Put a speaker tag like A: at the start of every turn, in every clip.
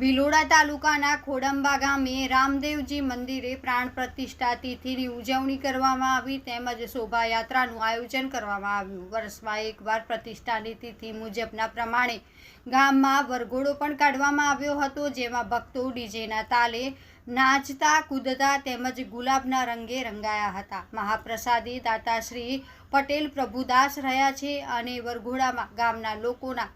A: બોટાદ તાલુકાના ખોડંબા ગામે રામદેવજી મંદિરે પ્રાણ પ્રતિષ્ઠા તિથિની ઉજવણી કરવામાં આવી તેમજ શોભાયાત્રાનું આયોજન કરવામાં આવ્યું. વર્ષમાં એકવાર પ્રતિષ્ઠાની તિથિ મુજબના પ્રમાણે ગામમાં વરઘોડો પણ કાઢવામાં આવ્યો હતો, જેમાં ભક્તો ડીજેના તાલે નાચતા, કૂદતા તેમજ ગુલાબના રંગે રંગાયા હતા. મહાપ્રસાદી દાતાશ્રી પટેલ પ્રભુદાસ રહ્યા છે અને વરઘોડામાં ગામના લોકોના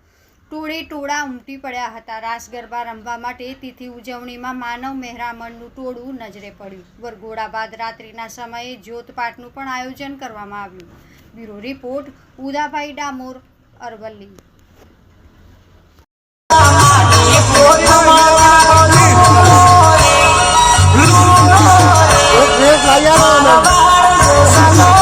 A: ટોળે ટોળા ઉમટી પડ્યા હતા. રાસ ગરબા રમવા માટે તિથિ ઉજવણીમાં માનવ મહેરામણનું ટોળું નજરે પડ્યું. વરઘોડા બાદ રાત્રિના સમયે જ્યોતપાઠનું પણ આયોજન કરવામાં આવ્યું. Bureau report, Udabhai Damor, Aravalli.
B: લાગ્યા